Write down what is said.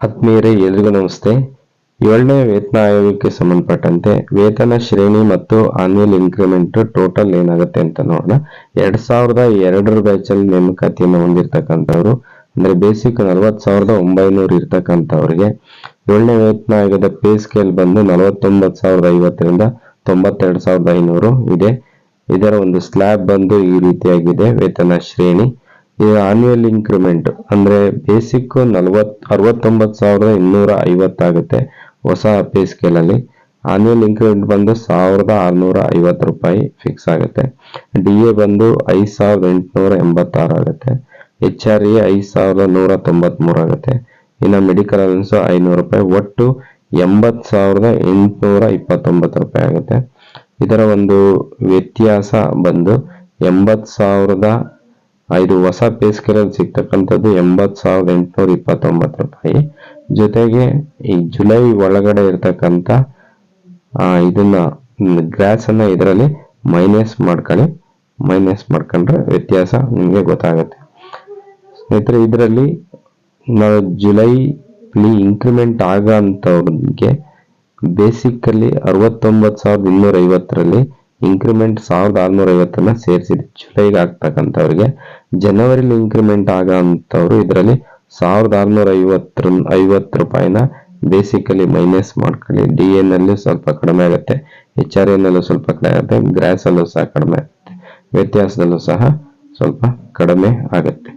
ಆತ್ಮೀಯರೇ ಎಲ್ರಿಗೂ ನಮಸ್ತೆ. ಏಳನೇ ವೇತನ ಆಯೋಗಕ್ಕೆ ಸಂಬಂಧಪಟ್ಟಂತೆ ವೇತನ ಶ್ರೇಣಿ ಮತ್ತು ಆನ್ಯುಯಲ್ ಇನ್ಕ್ರಿಮೆಂಟ್ ಟೋಟಲ್ ಏನಾಗುತ್ತೆ ಅಂತ ನೋಡೋಣ. ಎರಡ್ ಸಾವಿರದ ಎರಡರ ಬ್ಯಾಚಲ್ಲಿ ನೇಮಕಾತಿಯನ್ನು ಹೊಂದಿರತಕ್ಕಂಥವ್ರು, ಅಂದ್ರೆ ಬೇಸಿಕ್ ನಲವತ್ತು ಸಾವಿರದ ಒಂಬೈನೂರು ಇರ್ತಕ್ಕಂಥವ್ರಿಗೆ, ಏಳನೇ ವೇತನ ಆಯೋಗದ ಪೇ ಸ್ಕೇಲ್ ಬಂದು ನಲವತ್ತೊಂಬತ್ತು ಸಾವಿರದ ಐವತ್ತರಿಂದ ತೊಂಬತ್ತೆರಡು ಸಾವಿರದ ಐನೂರು ಇದೆ. ಇದರ ಒಂದು ಸ್ಲ್ಯಾಬ್ ಬಂದು ಈ ರೀತಿಯಾಗಿದೆ ವೇತನ ಶ್ರೇಣಿ. ಇದು ಆನ್ಯುವಲ್ ಇನ್ಕ್ರಿಮೆಂಟ್ ಅಂದ್ರೆ ಬೇಸಿಕ್ ನಲ್ವತ್ ಅರವತ್ತೊಂಬತ್ತು ಸಾವಿರದ ಇನ್ನೂರ ಐವತ್ತಾಗುತ್ತೆ ಹೊಸ ಪೇ ಸ್ಕೇಲ್ ಅಲ್ಲಿ. ಆನ್ಯುವಲ್ ಇನ್ಕ್ರಿಮೆಂಟ್ ಬಂದು ಸಾವಿರದ ಆರ್ನೂರ ಐವತ್ತು ರೂಪಾಯಿ ಫಿಕ್ಸ್ ಆಗುತ್ತೆ. ಡಿ ಎ ಬಂದು ಐದು ಸಾವಿರದ ಎಂಟುನೂರ ಎಂಬತ್ತಾರು ಆಗುತ್ತೆ. ಎಚ್ ಆರ್ ಎ ಐದು ಸಾವಿರದ ನೂರ ತೊಂಬತ್ಮೂರು ಆಗುತ್ತೆ. ಇನ್ನು ಮೆಡಿಕಲ್ ಅಲೆನ್ಸ್ ಐನೂರು ರೂಪಾಯಿ. ಒಟ್ಟು ಎಂಬತ್ತು ಸಾವಿರದ ಎಂಟುನೂರ ಇಪ್ಪತ್ತೊಂಬತ್ತು ರೂಪಾಯಿ ಆಗುತ್ತೆ. ಇದರ ಒಂದು ವ್ಯತ್ಯಾಸ ಬಂದು ಎಂಬತ್ತು ಸಾವಿರದ ಇದು ಹೊಸ ಪೇ ಸ್ಕೇಲಲ್ಲಿ ಸಿಗ್ತಕ್ಕಂಥದ್ದು ಎಂಬತ್ತು ಸಾವಿರದ ಎಂಟುನೂರ ಇಪ್ಪತ್ತೊಂಬತ್ತು ರೂಪಾಯಿ ಜೊತೆಗೆ ಈ ಜುಲೈ ಒಳಗಡೆ ಇರ್ತಕ್ಕಂಥ ಇದನ್ನ ಗ್ರಾಸ್ ಅನ್ನ ಇದರಲ್ಲಿ ಮೈನಸ್ ಮಾಡ್ಕೊಳ್ಳಿ. ಮೈನಸ್ ಮಾಡ್ಕೊಂಡ್ರೆ ವ್ಯತ್ಯಾಸ ನಿಮಗೆ ಗೊತ್ತಾಗುತ್ತೆ. ಸ್ನೇಹಿತರೆ, ಇದರಲ್ಲಿ ನಾವು ಜುಲೈ ಇನ್ಕ್ರಿಮೆಂಟ್ ಆಗ ಅಂಥವ್ರಿಗೆ ಬೇಸಿಕಲ್ಲಿ ಅರವತ್ತೊಂಬತ್ತು ಸಾವಿರದ ಇನ್ನೂರ ಐವತ್ತರಲ್ಲಿ ಇನ್ಕ್ರಿಮೆಂಟ್ ಸಾವಿರದ ಆರುನೂರ ಐವತ್ತನ್ನ ಸೇರಿಸಿದೆ. ಜುಲೈಗೆ ಆಗ್ತಕ್ಕಂಥವ್ರಿಗೆ ಜನವರಿಲಿ ಇನ್ಕ್ರಿಮೆಂಟ್ ಆಗೋ ಇದರಲ್ಲಿ ಸಾವಿರದ ಆರುನೂರ ಐವತ್ತರ ಐವತ್ತು ರೂಪಾಯಿನ ಬೇಸಿಕಲಿ ಮೈನಸ್ ಮಾಡ್ಕೊಳ್ಳಿ. ಡಿ ಎನಲ್ಲೂ ಸ್ವಲ್ಪ ಕಡಿಮೆ ಆಗುತ್ತೆ. ಎಚ್ ಆರ್ ಎನ್ ಅಲ್ಲೂ ಸ್ವಲ್ಪ ಕಡಿಮೆ ಆಗುತ್ತೆ. ಗ್ರಾಸಲ್ಲೂ ಸಹ ಕಡಿಮೆ ಆಗುತ್ತೆ. ವ್ಯತ್ಯಾಸದಲ್ಲೂ ಸಹ ಸ್ವಲ್ಪ ಕಡಿಮೆ ಆಗುತ್ತೆ.